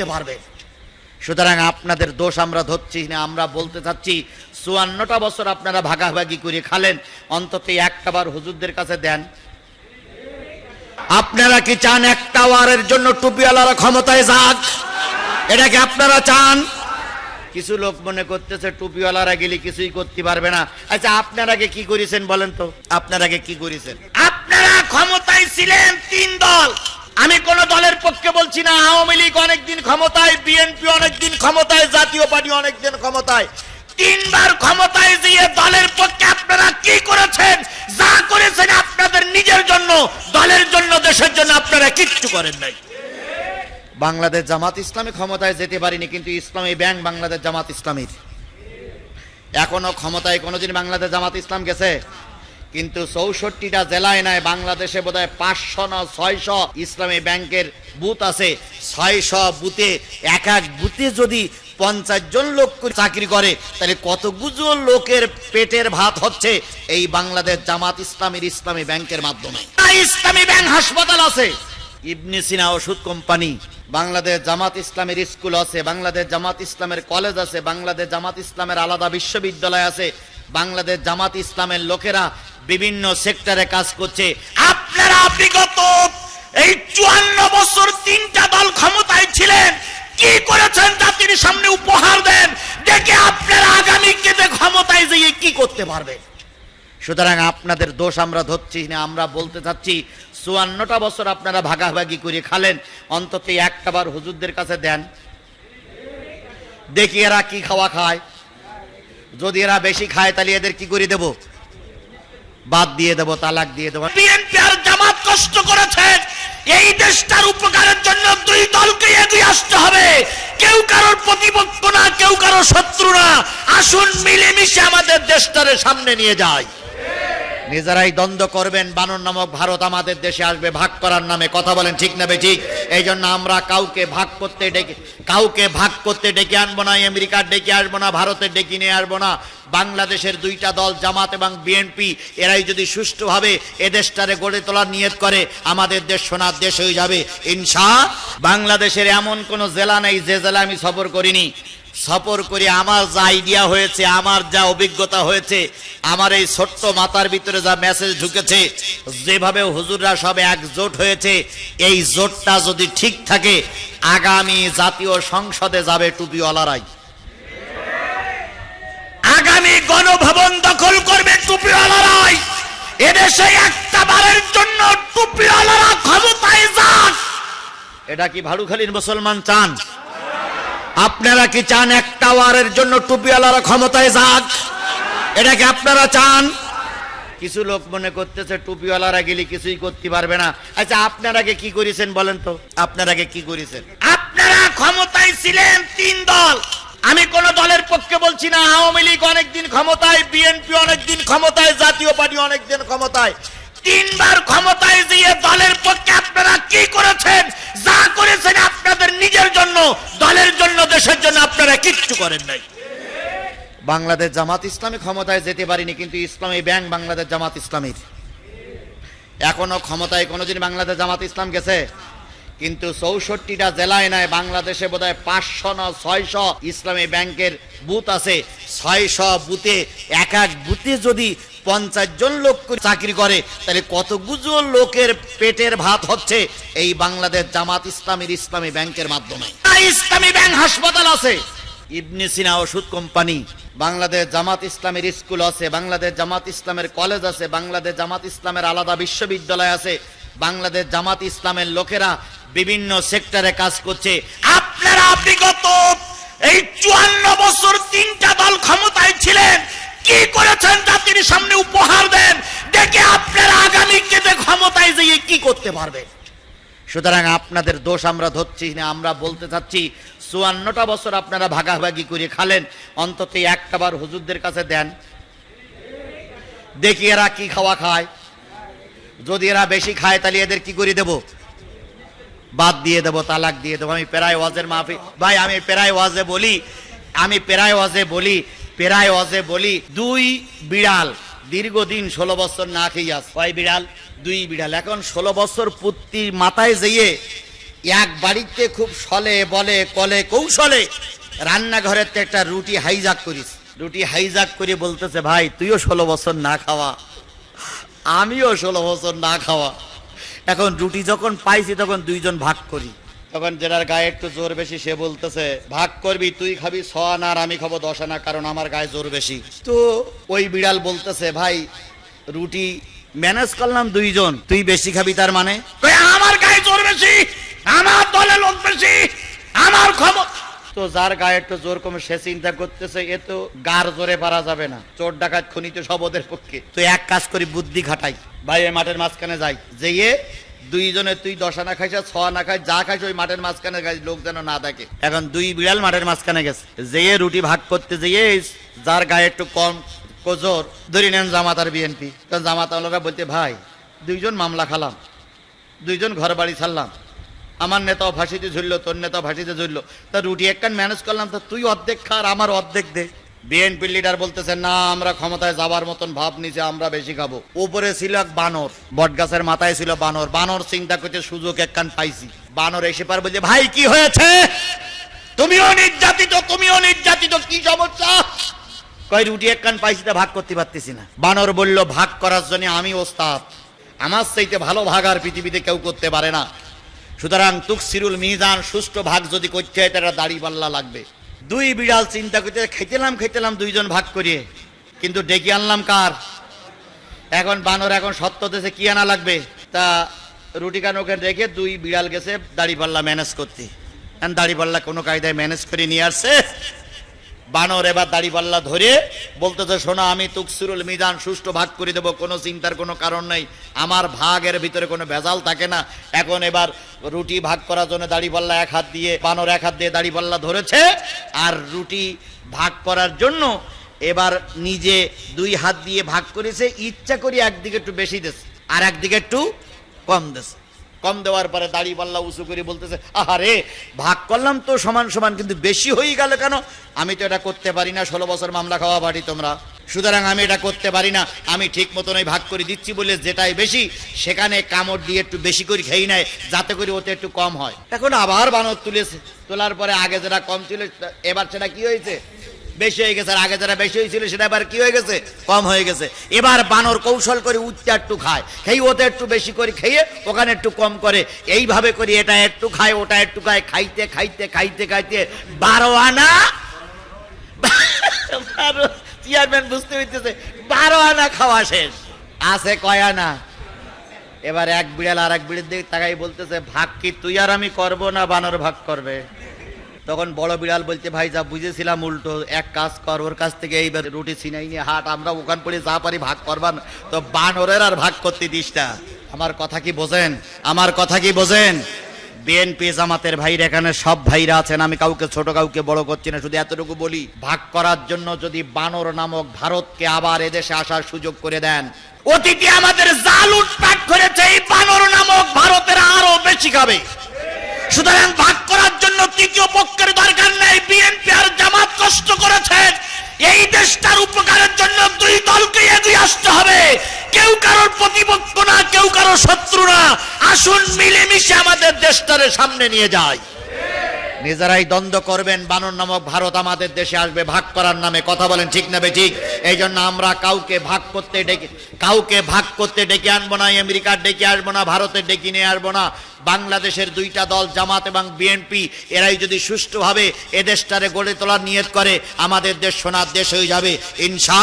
করতে পারবে। সুতরাং আপনাদের দোষ আমরা ধরছি না, আমরা বলতে চাচ্ছি, চুয়ান্নটা বছর আপনারা ভাগাভাগি করে খালেন, অন্তত একটা বার হুজুরদের কাছে দেন। আপনারা কি চান একটা ওয়ারের জন্য টুপিওয়ালারা ক্ষমতায় যাক? এটা কি আপনারা চান? কিছু লোক মনে করতেছে টুপিওয়ালারা গেলে কিছুই করতে পারবে না। আচ্ছা আপনার আগে কি করেছেন বলেন তো? আপনার আগে কি করেছেন? আপনারা ক্ষমতায় ছিলেন তিন দল। আমি কোন দলের পক্ষে বলছি না, আওয়ামী লীগ অনেকদিন ক্ষমতায়, বিএনপি অনেকদিন ক্ষমতায়, জাতীয় পার্টি অনেকদিন ক্ষমতায়। তিনবার ক্ষমতায় দিয়ে দলের পক্ষে আপনারা কি করেছেন? যা করেছেন আপনাদের নিজের জন্য, দলের জন্য, দেশের জন্য আপনারা কিচ্ছু করেন নাই। বাংলাদেশ জামাত ইসলামী ক্ষমতায় যেতে পারিনি, কিন্তু ইসলামী ব্যাংক বাংলাদেশ জামাত ইসলামীর। এখনও ক্ষমতায় কোনোদিন বাংলাদেশ জামাত ইসলাম গেছে? কিন্তু চৌষট্টিটা জেলায় নাই, বাংলাদেশে বোধহয় পাঁচশো না ছয়শো ইসলামী ব্যাংকের বুথ আছে। ছয়শো বুথে এক এক বুথে যদি পঞ্চাশ জন লোক চাকরি করে, তাহলে কতগুলো লোকের পেটের ভাত হচ্ছে এই বাংলাদেশ জামাত ইসলামীর ইসলামী ব্যাংকের মাধ্যমে? ইসলামী ব্যাংক হাসপাতাল আছে। ইবনে সিনা ওষুধ কোম্পানি, বাংলাদেশ জামাত ইসলামের স্কুল আছে, বাংলাদেশ জামাত ইসলামের কলেজ আছে, বাংলাদেশ জামাত ইসলামের আলাদা বিশ্ববিদ্যালয় আছে, বাংলাদেশ জামাত ইসলামের লোকেরা বিভিন্ন সেক্টরে কাজ করছে। আপনারা বিগত এই চুয়ান্ন বছর তিনটা দল ক্ষমতায় ছিলেন। কি করেছেন জাতির সামনে উপহার দেন। দেখে আপনারা আগামী কেটে ক্ষমতায় যেয়ে কি করতে পারবেন? সুতরাং আপনাদের দোষ আমরা ধরছি না, আমরা বলতে চাচ্ছি, চুয়ান্নটা বছর আপনারা ভাগাভাগি করে খালেন। অন্তত একটা বার হুজুরদের কাছে দেন। দেখি এরা কি খাওয়া খায়। যদি এরা বেশি খায়, তাহলে এদের কি করে দেব? বাদ দিয়ে দেবো, তালাক দিয়ে দেবো। বিএনপি আর জামাত কষ্ট করেছে। এই দেশটার উপকারের জন্য দুই দলকে এগিয়ে আসতে হবে। কেউ কারোর প্রতিপক্ষ না, কেউ কারোর শত্রু না। আসুন মিলেমিশে আমাদের দেশটারে সামনে নিয়ে যায় নিজেরাই দ্বন্দ্ব করবেন, বানর নামক ভারত আমাদের দেশে আসবে, ভাগ করার নামে। কথা বলেন ঠিক না ঠিক এই জন্য আমরা কাউকে ভাগ করতে ডেকে কাউকে ভাগ করতে ডেকে আনব না, আমেরিকার ডেকে আসব না, ভারতের ডেকে নিয়ে আসব না। বাংলাদেশের দুইটা দল, জামাত এবং বিএনপি, এরাই যদি সুষ্ঠুভাবে এ দেশটারে গড়ে তোলার নিয়ত করে, আমাদের দেশ সোনার দেশ হয়ে যাবে। ইনশা বাংলাদেশের এমন কোনো জেলা নেই, যে জেলা আমি সফর করিনি। সফর করে আমার যা আইডিয়া হয়েছে, আমার যা অভিজ্ঞতা হয়েছে, আমার এই ছোট্ট মাথার ভিতরে যা মেসেজ ঢুকেছে, যেভাবে হুজুররা সব একজোট হয়েছে, এই জোটটা যদি ঠিক থাকে, আগামী জাতীয় সংসদে যাবে টুপিওয়ালারাই। আগামী গণভবন দখল করবে টুপিওয়ালারাই। এদেশে একটা বারের জন্য টুপিওয়ালারা ক্ষমতায় যান এটা কি ভালুখালীর মুসলমান চান? আপনারা কি চান একটা ওয়ারের জন্য টুপিওয়ালারা ক্ষমতায় যাক? এটা কি আপনারা চান? কিছু লোক মনে করতেছে টুপিওয়ালারা গেলে কিছুই করতে পারবে না। আচ্ছা আপনারা আগে কি করেছেন বলেন তো? আপনারা আগে কি করেছেন? আপনারা ক্ষমতায় ছিলেন তিন দল। আমি কোন দলের পক্ষে বলছি না, আওয়ামী লীগ অনেকদিন ক্ষমতায়, বিএনপি অনেকদিন ক্ষমতায়, জাতীয় পার্টি অনেকদিন ক্ষমতায়। তিনবার ক্ষমতায় দিয়ে দলের পক্ষে আপনারা কি করেছেন? যা করেছেন আপনাদের নিজের জন্য, দলের জন্য, দেশের জন্য আপনারা কিচ্ছু করেন নাই। বাংলাদেশ জামাত ইসলামী ক্ষমতায় যেতে পারিনি, কিন্তু ইসলামী ব্যাংক বাংলাদেশ জামাত ইসলামীর। এখনও ক্ষমতায় কোনোদিন বাংলাদেশ জামাত ইসলাম গেছে? কিন্তু চৌষট্টিটা জেলায় নাই, বাংলাদেশে বোধহয় পাঁচশো না ছয়শো ইসলামী ব্যাংকের বুথ আছে। ছয়শো বুথে এক এক বুথে যদি পঞ্চাশ জন লোক করে চাকরি করে, তাহলে কতগুলো লোকের পেটের ভাত হচ্ছে এই বাংলাদেশ জামাত ইসলামীর ইসলামী ব্যাংকের মাধ্যমে? ইসলামী ব্যাংক হাসপাতাল আছে। ইবনে সিনা ওষুধ কোম্পানি, বাংলাদেশ জামাত ইসলামের স্কুল আছে, বাংলাদেশ জামাত ইসলামের কলেজ আছে, বাংলাদেশ জামাত ইসলামের আলাদা বিশ্ববিদ্যালয় আছে, বাংলাদেশ জামাত ইসলামের লোকেরা বিভিন্ন সেক্টরে কাজ করছে। আপনারা বিগত এই চুয়ান্ন বছর তিনটা দল ক্ষমতায় ছিলেন। কি করেছেন জাতির সামনে উপহার দেন। দেখে আপনারা আগামী কেটে ক্ষমতায় যেয়ে কি করতে পারবেন? সুতরাং আপনাদের দোষ আমরা ধরছি না, আমরা বলতে চাচ্ছি, চুয়ান্নটা বছর আপনারা ভাগাভাগি করে খালেন। অন্তত একটা বার হুজুরদের কাছে দেন। দেখি এরা কি খাওয়া খায়। যদি এরা বেশি খায়, তাহলে এদের কি করে দেব? বাদ দিয়ে দেবো, তালাক দিয়ে দেবো। আমি পেরায় ওয়াজের মাফি ভাই, আমি পেরায় ওয়াজে বলি, আমি পেরায় ওয়াজে বলি, পেরায় ওয়াজে বলি, দুই বিড়াল দীর্ঘদিন ষোলো বছর না খেয়ে আস কয় বিড়াল? দুই বিড়াল। এখন ষোলো বছর পুত্রির মাথায় যেয়ে এক বাড়িতে খুব সলে, বলে, কলে, কৌশলে রান্নাঘরের একটা রুটি হাইজাক করিস। রুটি হাইজাক করে বলতেছে, ভাই, তুইও ষোলো বছর না খাওয়া, আমিও ষোলো বছর না খাওয়া। এখন রুটি যখন পাইছি তখন দুইজন ভাগ করি। তখন যেটার গায়ে একটু জোর বেশি সে বলতেছে ভাগ করবি তুই খাবি ছ আনা আর আমি খাব দশ আনা কারণ আমার গায়ে জোর বেশি। তো ওই বিড়াল বলতেছে ভাই রুটি ম্যানেজ করলাম দুইজন তুই বেশি খাবি তার মানে? আমার গায়ে জোর বেশি আমার দলে লোক বেশি আমার খবর তো যার গায়ে একটু জোর কমে সে চিন্তা করতেছে এ তো গার জোরে পারা যাবে না চোর ডাকাত খনিতে সব ওদের পক্ষে। তো এক কাজ করি বুদ্ধি খাটাই। ভাই, এই মাঠের মাঝখানে যাই। যেয়ে দুইজনে তুই দশ আনা খাইছ, ছ আনা খাই, যা খাইছ ওই মাঠের মাঝখানে খাই লোক যেন না দেখে। এখন দুই বিড়াল মাঠের মাঝখানে গেছে। যেয়ে রুটি ভাগ করতে যেয়ে যার গায়ে একটু কম কোজোর, ধরে নেন জামাত আর বিএনপি। কারণ জামাত বলতে, ভাই, দুইজন মামলা খালাম, দুইজন ঘর বাড়ি ছাড়লাম। আমার নেতাও ফাঁসিতে ঝুললো, তোর নেতাও ফাঁসিতে ঝুললো। তা রুটি একখান ম্যানেজ করলাম, তা তুই অর্ধেক খা আর আমার অর্ধেক দে। বিএনপি লিডার বলতেছে, না, আমরা ক্ষমতায় যাবার মতন ভাব নিচে, আমরা বেশি খাব। উপরে ছিল এক বানর, বটগাছের মাথায় ছিল বানর। বানর চিন্তা করতে সুযোগ একখান পাইছি। বানর এসে পার বলছে, ভাই, কি হয়েছে? তুমিও নির্যাতিত তুমিও নির্যাতিত, কি সমস্যা? কয়, রুটি একখান পাইছি তা ভাগ করতে পারতেছি না। বানর বলল, ভাগ করার জন্য আমি ওস্তাদ। আমার চাইতে ভালো ভাগ আর পৃথিবীতে কেউ করতে পারে না। সুতরাং তুকসিরুল মিজান সুষ্ঠু ভাগ যদি করতে হয়, তারা দাড়ি পাল্লা লাগবে। দুই বিড়াল চিন্তা করতে, খেতেলাম খেতেলাম, দুইজন ভাগ করিয়ে কিন্তু ডেকে আনলাম কার? এখন বানর এখন সত্য দেশে কি আনা লাগবে? তা রুটি কানোকে রেখে দুই বিড়াল গেছে দাড়ি পাল্লা ম্যানেজ করতে। দাড়ি পাল্লা কোনো কায়দায় ম্যানেজ করে নিয়ে আসছে। বানর এবার দাড়ি পাল্লা ধরে বলতেছে, শোনা, আমি তুকসুরুল মিজান সুষ্ঠু ভাগ করে দেবো, কোনো চিন্তার কোনো কারণ নেই। আমার ভাগের ভিতরে কোনো ভেজাল থাকে না। এখন এবার রুটি ভাগ করার জন্য দাড়ি পাল্লা এক হাত দিয়ে, বানর এক হাত দিয়ে দাড়ি পাল্লা ধরেছে। আর রুটি ভাগ করার জন্য এবার নিজে দুই হাত দিয়ে ভাগ করেছে। ইচ্ছা করি একদিকে একটু বেশি দেশ আর একদিকে একটু কম দেছে কম দেওয়ার পরে দাড়ি পাল্লা উঁচু করে বলতেছে, আহারে, ভাগ করলাম তো সমান সমান, কিন্তু বেশি হয়ে গেল কেন? আমি তো এটা করতে পারি না, ষোলো বছর মামলা খাওয়া বাড়ি তোমরা। সুতরাং আমি এটা করতে পারি না, আমি ঠিক মতন ওই ভাগ করে দিচ্ছি বলে যেটাই বেশি, সেখানে কামড় দিয়ে একটু বেশি করে খেয়ে নেয়, যাতে করে ওতে একটু কম হয়। এখন আবার বানর তুলেছে, তোলার পরে আগে যেটা কম ছিল, এবার সেটা কি হয়েছে? বেশি হয়ে গেছে, আর আগে যারা বেশি হয়েছিল সেটা এবার কি হয়ে গেছে? কম হয়ে গেছে। এবার বানর কৌশল করে উচ্চা একটু খায়। খেয়ে ওতে একটু বেশি করে খেয়ে ওখানে একটু কম করে। এইভাবে করে, এটা একটু খায়, ওটা একটু খায়, খাইতে খাইতে খাইতে খাইতে বারো আনা চেয়ারম্যান বুঝতে হইতেছে, বারো আনা খাওয়া শেষ। আছে কয় আনা? এবার এক বিড়াল আর এক বিড়ের দিকে তাকাই বলতেছে, ভাগ কি তুই আর আমি করব না, বানর ভাগ করবে? তখন বড় বিড়াল বলছে, ভাই, যা বুঝেছিলাম উল্টো। এক কাজ কর, ওর কাছ থেকে এইবার রুটি ছিনাই নিয়ে হাট, আমরা ওখান পরে যা পারি ভাগ করবান তো বানরের আর ভাগ করতে দিস না। আমার কথা কি বোঝেন? আমার কথা কি বোঝেন? বিএনপি জামাতের ভাইরা এখানে সব ভাইরা আছেন, আমি কাউকে ছোট, কাউকে বড় করছি না, শুধু এতটুকু বলি, ভাগ করার জন্য যদি বানর নামক ভারতকে আবার এদেশে আসার সুযোগ করে দেন, অতীতে আমাদের জাল উৎপাট করেছে, এই বানর নামক ভারতের আরও বেশি খাবে। সুতরাং ভাগ করার জন্য তৃতীয় পক্ষের দরকার নেই? বিএনপি আর জামাত কষ্ট করেছে। এই দেশটার উপকারের জন্য দুই দলকে এগিয়ে আসতে হবে। কেউ কারোর প্রতিপক্ষ না, কেউ কারোর শত্রু না। আসুন মিলেমিশে আমাদের দেশটারে সামনে নিয়ে যায় নিজেরাই দ্বন্দ্ব করবেন, বানর নামক ভারত আমাদের দেশে আসবে, ভাগ করার নামে। কথা বলেন ঠিক না ঠিক? এই জন্য আমরা কাউকে ভাগ করতে ডেকে, কাউকে ভাগ করতে ডেকে আনব না, আমেরিকার ডেকে আসব না, ভারতের ডেকে নিয়ে আসব না। বাংলাদেশের দুইটা দল, জামাত এবং বিএনপি, এরাই যদি সুষ্ঠুভাবে এ দেশটারে গড়ে তোলার নিয়ত করে, আমাদের দেশ সোনার দেশ হয়ে যাবে। ইনশা